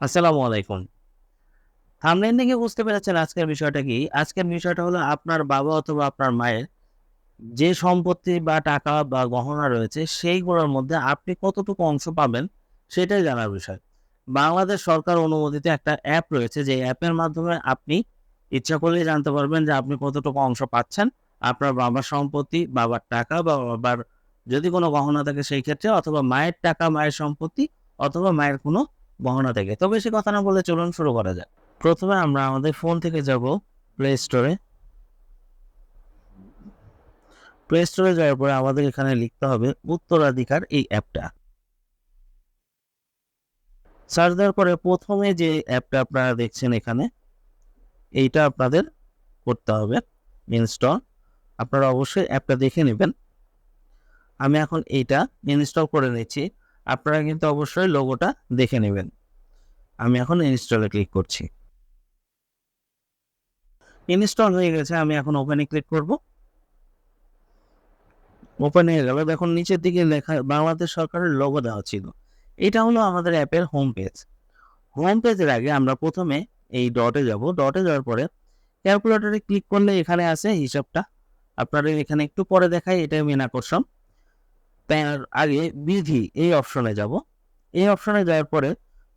আসসালামু আলাইকুম। থাম্বনেল দেখে বুঝতে পেরেছেন আজকের বিষয়টা কি? আজকের বিষয়টা হলো আপনার বাবা অথবা আপনার মায়ের যে সম্পত্তি বা টাকা বা গহনা রয়েছে সেইগুলোর মধ্যে আপনি কতটুকু অংশ পাবেন সেটাই জানার বিষয়। বাংলাদেশ সরকার অনুমোদিত একটা অ্যাপ রয়েছে যে অ্যাপের মাধ্যমে আপনি ইচ্ছা করলেই জানতে পারবেন যে আপনি কতটুকু অংশ পাচ্ছেন। আপনার বাবার সম্পত্তি, বাবার টাকা বা বাবার যদি কোনো গহনা থাকে সেই ক্ষেত্রে অথবা মায়ের টাকা, মায়ের সম্পত্তি অথবা মায়ের কোনো গহনা থেকে। তো বেশি কথা না বলে চলুন শুরু করা যাক। প্রথমে আমরা আমাদের ফোন থেকে যাব প্লে স্টোরে। প্লে স্টোরে যাওয়ার পরে আমাদের এখানে লিখতে হবে উত্তরাধিকার এই অ্যাপটা। সার্চ দেওয়ার পরে প্রথমে যে অ্যাপটা আপনারা দেখছেন এখানে, এইটা আপনাদের করতে হবে ইনস্টল। আপনারা অবশ্যই অ্যাপটা দেখে নেবেন আমি এখন এইটা ইনস্টল করে নিচ্ছি। আপনারা কিন্তু অবশ্যই লোগোটা দেখে নেবেন আমি এখন ইনস্টলে ক্লিক করছি। ইনস্টল হয়ে গেছে। আমি এখন ওপেনে ক্লিক করব। ওপেন হয়ে গেল। দেখুন, নিচের দিকে লেখা বাংলাদেশ সরকারের লোগো দেওয়া ছিল। এটা হলো আমাদের অ্যাপের হোম পেজ। হোম পেজের আগে আমরা প্রথমে এই ডটে যাব। ডটে যাওয়ার পরে ক্যালকুলেটরে ক্লিক করলে এখানে আছে হিসাবটা। আপনাদের এখানে একটু পরে দেখাই এটাই মেইন আকর্ষণ। তার আগে বিধি এই অপশনে যাব। এই অপশনে যাওয়ার পরে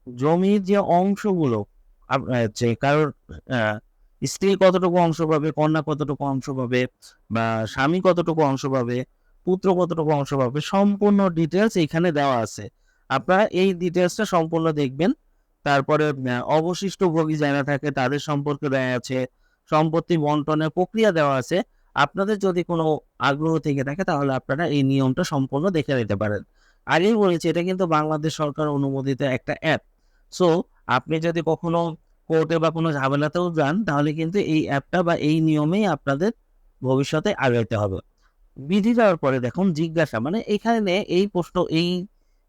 জমির যে অংশগুলো যে কারোর স্ত্রী কতটুকু অংশ পাবে, কন্যা কতটুকু অংশ পাবে বা স্বামী কতটুকু অংশ পাবে, পুত্র কতটুকু অংশ পাবে সম্পূর্ণ ডিটেলস এখানে দেওয়া আছে। আপনারা এই ডিটেলসটা সম্পূর্ণ দেখবেন। তারপরে অবশিষ্ট ভোগী যারা থাকে তাদের সম্পর্কে দেওয়া আছে। সম্পত্তি বন্টনের প্রক্রিয়া দেওয়া আছে। আপনাদের যদি কোনো আগ্রহ থেকে থাকে, তাহলে আপনারা এই নিয়মটা সম্পূর্ণ দেখে নিতে পারেন। আগেই বলেছি, এটা কিন্তু বাংলাদেশ সরকার অনুমোদিত একটা অ্যাপ। সো আপনি যদি কখনো কোর্টে বা কোনো ঝামেলাতেও যান, তাহলে কিন্তু এই অ্যাপটা বা এই নিয়মেই আপনাদের ভবিষ্যতে আগাইতে হবে। বিধি যাওয়ার পরে দেখুন, জিজ্ঞাসা মানে এখানে এই প্রশ্ন, এই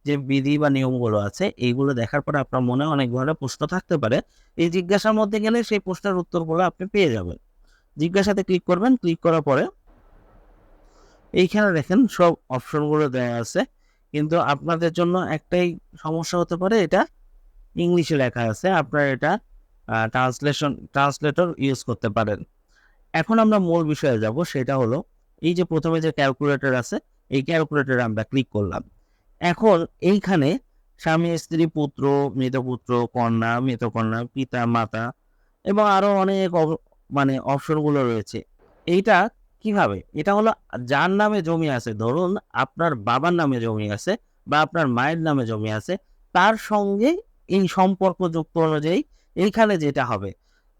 যে বিধি বা নিয়মগুলো আছে, এইগুলো দেখার পরে আপনার মনে অনেক ধরনের প্রশ্ন থাকতে পারে। এই জিজ্ঞাসার মধ্যে গেলে সেই প্রশ্নের উত্তরগুলো আপনি পেয়ে যাবেন। জিজ্ঞাসাতে ক্লিক করবেন। ক্লিক করার পরে এইখানে দেখেন সব অপশনগুলো দেয়া আছে। কিন্তু আপনাদের জন্য একটাই সমস্যা হতে পারে এটা ইংলিশে লেখা আছে। আপনারা এটা ট্রান্সলেশন ট্রান্সলেটর ইউজ করতে পারেন। এখন আমরা মূল বিষয়ে যাব সেটা হলো এই যে ১ম এ যে ক্যালকুলেটর আছে এই ক্যালকুলেটরে আমরা ক্লিক করলাম। এখন এইখানে স্বামী, স্ত্রী, পুত্র, মৃত পুত্র, কন্যা, মৃত কন্যা, পিতা, মাতা এবং আরও অনেক মানে অপশনগুলো রয়েছে। এইটা কীভাবে? এটা হলো যার নামে জমি আছে ধরুন আপনার বাবার নামে জমি আছে বা আপনার মায়ের নামে জমি আছে তার সঙ্গে এই সম্পর্কযুক্ত অনুযায়ী এইখানে যেটা হবে।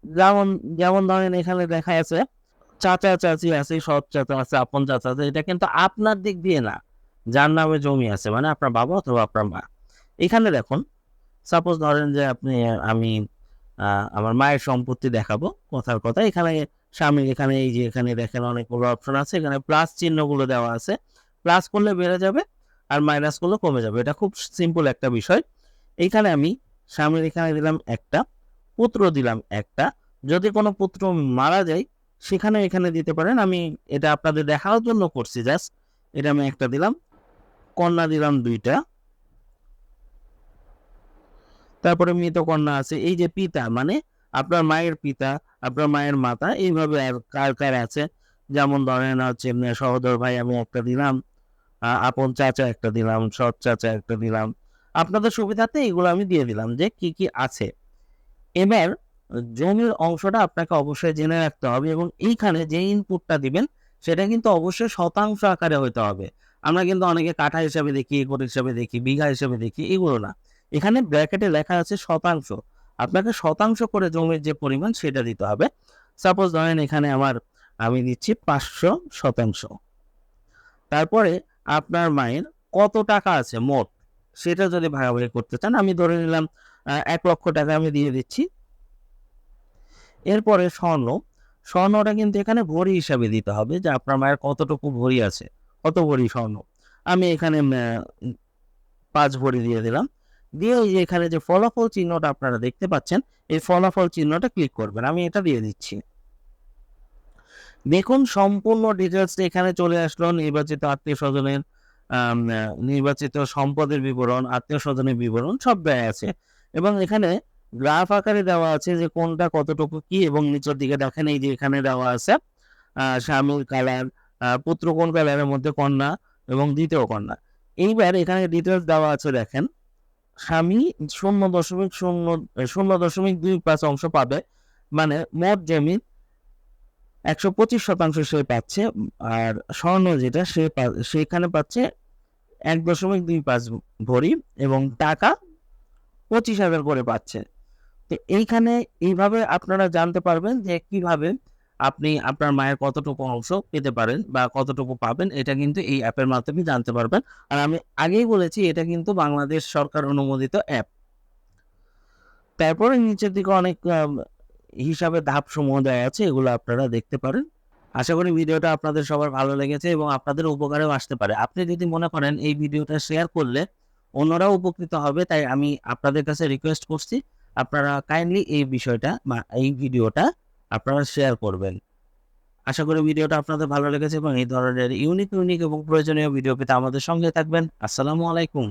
যেমন যেমন ধরেন এখানে দেখা আছে চাচা, চাচি আছে, সৎ চাচা আছে, আপন চাচা আছে। এটা কিন্তু আপনার দিক দিয়ে না। যার নামে জমি আছে মানে আপনার বাবা অথবা আপনার মা। এখানে দেখুন সাপোজ ধরেন যে আপনি আমি আমার মায়ের সম্পত্তি দেখাবো কথার কথা। এখানে স্বামীর এখানে এই যে, এখানে দেখেন অনেকগুলো অপশন আছে। এখানে প্লাস চিহ্নগুলো দেওয়া আছে। প্লাস করলে বেড়ে যাবে আর মাইনাস করলে কমে যাবে। এটা খুব সিম্পল একটা বিষয়। এইখানে আমি স্বামীর এখানে দিলাম একটা, পুত্র দিলাম একটা যদি কোনো পুত্র মারা যায় সেখানেও এখানে দিতে পারেন। আমি এটা আপনাদের দেখার জন্য করছি জাস্ট। এটা আমি একটা দিলাম। কন্যা দিলাম ২ টা। তারপরে মৃত কন্যা আছে। এই যে পিতা মানে আপনার মায়ের পিতা, আপনার মায়ের মাতা এইভাবে কার, কার আছে। যেমন ধরেন হচ্ছে সহোদর ভাই আমি একটা দিলাম। আপন চাচা একটা দিলাম, সৎ চাচা একটা দিলাম। আপনাদের সুবিধাতে এগুলো আমি দিয়ে দিলাম যে কি, কি আছে। এবার জমির অংশটা আপনাকে অবশ্যই জেনে রাখতে হবে এবং এইখানে যে ইনপুটটা দিবেন সেটা কিন্তু অবশ্যই শতাংশ আকারে হইতে হবে। আমরা কিন্তু অনেকে কাঠা হিসাবে দেখি, একর হিসাবে দেখি, বিঘা হিসাবে দেখি এগুলো না। এখানে ব্র্যাকেটে লেখা আছে শতাংশ। আপনাকে শতাংশ করে জমির যে পরিমাণ সেটা দিতে হবে। সাপোজ ধরেন এখানে আমার আমি দিচ্ছি ৫০০ শতাংশ। তারপরে আপনার মায়ের কত টাকা আছে মোট সেটা যদি ভাগাভাগি করতে চান আমি ধরে নিলাম এক লক্ষ টাকা আমি দিয়ে দিচ্ছি। এরপরে স্বর্ণ, স্বর্ণটা কিন্তু এখানে ভরি হিসাবে দিতে হবে যে আপনার মায়ের কতটুকু ভরি আছে, কত ভরি স্বর্ণ। আমি এখানে পাঁচ ভরি দিয়ে দিলাম। দিয়ে এই যে এখানে যে ফলাফল চিহ্নটা আপনারা দেখতে পাচ্ছেন, এই ফলাফল চিহ্নটা ক্লিক করবেন। আমি এটা দিয়ে দিচ্ছি। দেখুন সম্পূর্ণ ডিটেইলসটা এখানে চলে আসলো নির্বাচিত আত্মীয় স্বজনের নির্বাচিত সম্পদের বিবরণ, আত্মীয়স্বজনের বিবরণ সব দেয়া আছে। এবং এখানে গ্রাফ আকারে দেওয়া আছে যে কোনটা কতটুকু কি এবং নিচের দিকে দেখেন এই যে এখানে দেওয়া আছে আহ, স্বামীর কালার পুত্র কোন কালারের মধ্যে কন্যা এবং দ্বিতীয় কন্যা এইবার এখানে ডিটেলস দেওয়া আছে দেখেন স্বামী শূন্য দশমিক শূন্য শূন্য দশমিক দুই পাঁচ অংশ পাবে। মানে মোট জমি একশো পঁচিশ শতাংশ সে পাচ্ছে, আর স্বর্ণ যেটা সে সেখানে পাচ্ছে এক দশমিক দুই পাঁচ ভরি এবং টাকা পঁচিশ হাজার করে পাচ্ছে। তো এইখানে এইভাবে আপনারা জানতে পারবেন যে কীভাবে আপনি আপনার মায়ের কতটুকু অংশ পেতে পারেন বা কতটুকু পাবেন, এটা কিন্তু এই অ্যাপের মাধ্যমে জানতে পারবেন। আর আমি আগেই বলেছি, এটা কিন্তু বাংলাদেশ সরকার অনুমোদিত অ্যাপ। তারপরে নিচের দিকে অনেক হিসাবে ধাপ সমূহ দেওয়া আছে, এগুলো আপনারা দেখতে পারেন। আশা করি ভিডিওটা আপনাদের সবার ভালো লেগেছে এবং আপনাদের উপকারেও আসতে পারে। আপনি যদি মনে করেন এই ভিডিওটা শেয়ার করলে অন্যরাও উপকৃত হবে, তাই আমি আপনাদের কাছে রিকোয়েস্ট করছি, আপনারা কাইন্ডলি এই বিষয়টা বা এই ভিডিওটা আপনারা শেয়ার করবেন। আশা করি ভিডিওটা আপনাদের ভালো লেগেছে এবং এই ধরনের ইউনিক ইউনিক এবং প্রয়োজনীয় ভিডিও পেতে আমাদের সঙ্গে থাকবেন। আসসালামু আলাইকুম।